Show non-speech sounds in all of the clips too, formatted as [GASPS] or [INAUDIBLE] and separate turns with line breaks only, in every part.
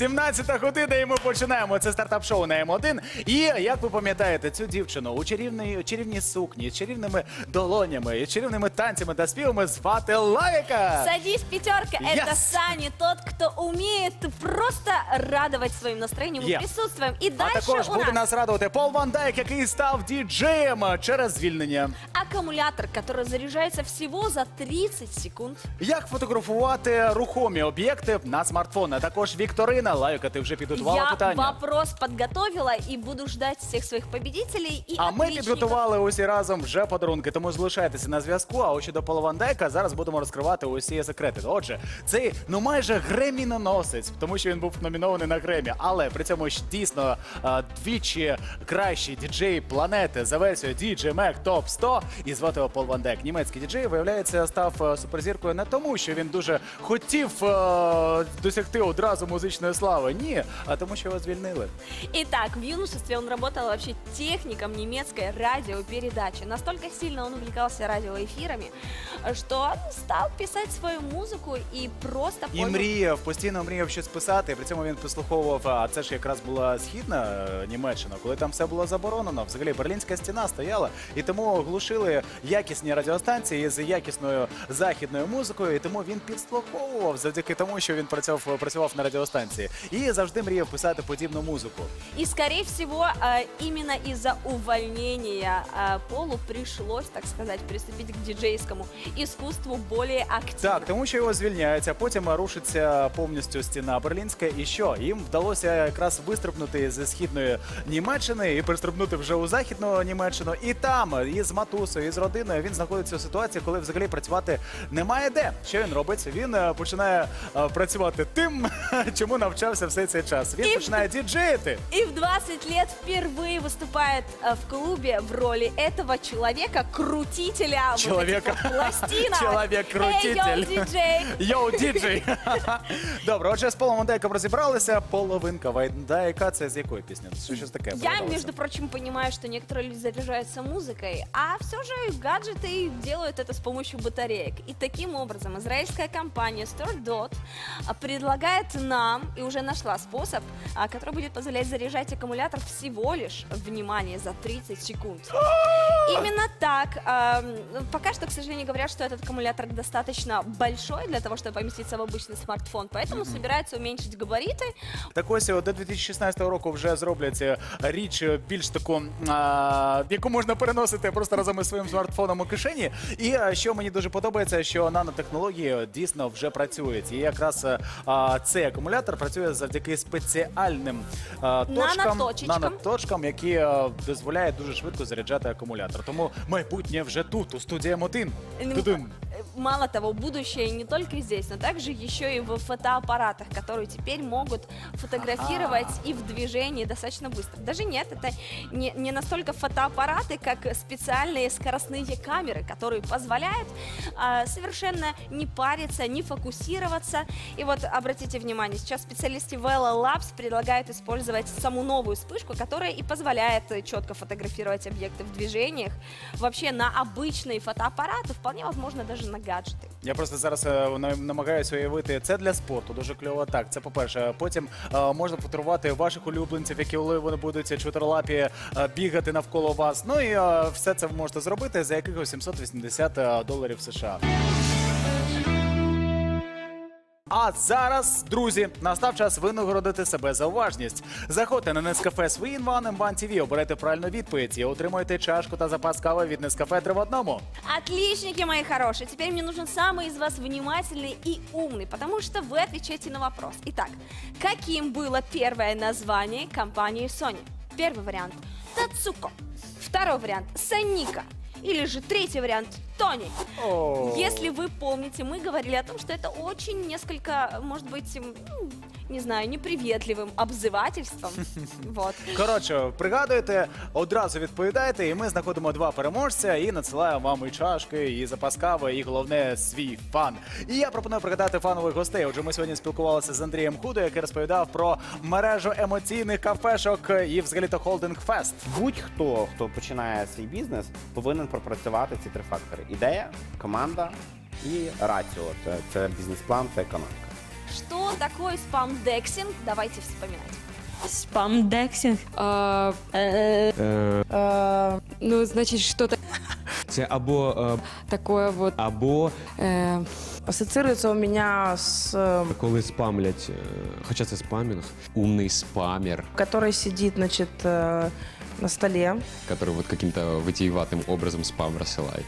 17 година, і ми починаємо. Це стартап-шоу на М1. І як ви пам'ятаєте, цю дівчину у чарівній, чарівній сукні, чарівними долонями, чарівними танцями та співами звати Лавіка.
Садись, пятерка. Это
Yes.
Сани, тот, кто умеет просто радовать своим настроением
Yeah.
и присутствием. И
А
дальше
також
у
буде
нас
нас радувати Пол Ван Дайк, який став діджеєм через звільнення.
аккумулятор, который заряжается всего за 30 секунд.
Як фотографувати рухомі об'єкти на смартфон? А також Вікторина. Лавіка, ти вже підготувала
Я
питання.
вопрос подготовила и буду ждать всех своих победителей и
А ми підготували усі разом вже подарунки, тому залишайтеся на зв'язку. А ось щодо Пола Ван зараз будемо розкривати усі секрети. Отже, цей ну майже греміноносець, тому що він був номінований на Гремі, але при цьому ж дійсно двічі кращий діджей планети за версією DJ Mag Top 100 і звати його Пол Ван. Німецький діджей, виявляється, став е, суперзіркою не тому, що він дуже хотів е, досягти одразу музичної слави. Ні, а тому, що його звільнили.
Итак, в юношестве он работал вообще техником немецкой радиопередачи. Настолько сильно он увлекался радиоэфирами, что стал писать свою музыку и просто
І
понял-
мріяв, постійно мріяв щось писати. При цьому він послуховував. А це ж якраз була східна е, Німеччина, коли там все було заборонено. Взагалі берлінська стіна стояла, і тому глушили якісні радіостанції з якісною західною музикою. І тому він підслуховував завдяки тому, що він працював працював на радіостанції, і завжди мріяв писати подібну музику.
И, скорее всего, э, именно из-за увольнения э, Полу пришлось, так сказать, приступить к диджейскому искусству более активно.
Так, тому що його звільняють, а потім рушиться повністю стіна берлінська. І що? Їм вдалося якраз вистрибнути зі східної Німеччини і пристрибнути вже у західну Німеччину. І там, із матусою, і з родиною, він знаходиться у ситуації, коли взагалі працювати немає де. Що він робить? Він е, починає е, працювати тим, [LAUGHS] чому навчався все цей час. Він
І-
починає діджеїти.
И в 20 лет впервые выступает э, в клубе в роли этого человека, крутителя вот
Человека.
этих вот пластинок. [LAUGHS]
Человек-крутитель.
Эй, йоу, диджей.
Йоу, діджей! [LAUGHS] [LAUGHS] Добре, отже, з Полом Вандайком розібралися. Половинка Вандайка, це з якої пісні? Що щось таке?
Я,
згадалося?
между прочим, понимаю, что некоторые люди заряжаются музыкой, а все же гаджеты делают это с помощью батареек. И таким образом израильская компания StoreDot а, предлагает нам, и уже нашла способ, который будет позволять заряжать аккумулятор всего лишь, внимание, за 30 секунд. [GASPS] [LAUGHS] Именно так. а, м, Пока что, к сожалению, говорят, что этот аккумулятор достаточно большой для того, чтобы поместиться в обычный смартфон, поэтому собирается уменьшить габариты,
Так ось до 2016 року вже зроблять е, річ е, більш таку, а, яку можна переносити просто разом із своїм смартфоном у кишені. І е, що мені дуже подобається, що нанотехнології дійсно вже працюють. І якраз е, а, цей акумулятор працює завдяки спеціальним е, точкам,
Наноточечкам.
наноточкам, які е, дозволяють дуже швидко заряджати акумулятор. Тому майбутнє вже тут, у студії М1.
Ну,
Тудим.
Мало того, будущее не только здесь, но также еще и в фотоаппаратах, которые теперь могут фотографировать и в движении достаточно быстро. Даже нет, это не, не настолько фотоаппараты, как специальные скоростные камеры, которые позволяют а, совершенно не париться, не фокусироваться. И вот обратите внимание, сейчас специалисты Vela Labs предлагают использовать саму новую вспышку, которая и позволяет э, четко фотографировать объекты в движениях. Вообще на обычные фотоаппараты, вполне возможно, даже на гаджети.
Я просто зараз е, на- намагаюся уявити це для спорту. Дуже кльово. Так, це по-перше. Потім е, можна фотографувати ваших улюбленців, які вони будуть чотирилапі е, бігати навколо вас. Ну і все це ви можете зробити за якихось 780 е, доларів США. А зараз, друзі, настав час винагородити себе за уважність. Заходьте на Нескафе Свін Ван Мбан ТВ, оберете правильну відповідь і отримуєте чашку та запас кави від Нескафе три в одному.
Отличники, мои хорошие. Теперь мне нужен самый из вас внимательный и умный, потому что вы отвечаете на вопрос. Итак, каким было первое название компании Sony? Первый вариант – Тацуко. Второй вариант – Саника. Или же третий вариант – Тони.
О.
Если вы помните, мы говорили о том, что это очень несколько, может быть, м, ну, не знаю, неприветливым обзывательством. [LAUGHS] Вот.
Коротше, пригадуєте, одразу відповідаєте, і ми знаходимо два переможця і надсилаємо вам і чашки, і запас кави, і головне свій фан. І я пропоную пригадати фанових гостей. Отже, ми сьогодні спілкувалися з Андрієм Худо, який розповідав про мережу емоційних кафешок і взагалі-то холдинг фест.
Будь-хто, хто починає свій бізнес, повинен пропрацювати ці три фактори: ідея, команда і раціо. Це, це бізнес-план, це економіка.
Что такое спамдексинг? Давайте вспоминать.
Спамдексинг. А, э,
Э,
ну, значит, что-то
Це або, е,
такое вот.
або
э,
ассоциируется у меня с э,
коли спамлять, е, хоча це спамінг, умний спамер,
который сидит, значит, э, на столе.
який вот каким-то витиеватым образом спам розсилає.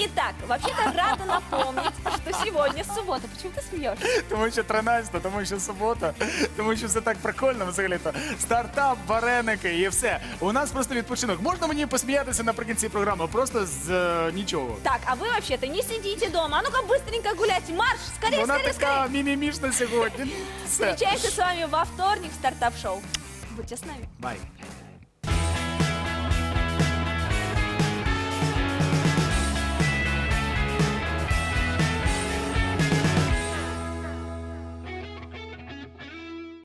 Итак, вообще-то рада напомнить, что сегодня суббота. Почему ты смеешься?
Тому що 13, тому що субота, тому що все так прикольно взагалі-то. Стартап, вареники і все. У нас просто відпочинок. Можна мені посміятися наприкінці програми? Просто з е, нічого.
Так, а вы вообще-то не сидите дома. А ну-ка быстренько гулять. Марш! Скорее,
Вона
скорее,
така
скорее.
мімімішна сьогодні. [LAUGHS] Все.
Встречаемся с вами во вторник в стартап-шоу. Будьте с нами.
Бай.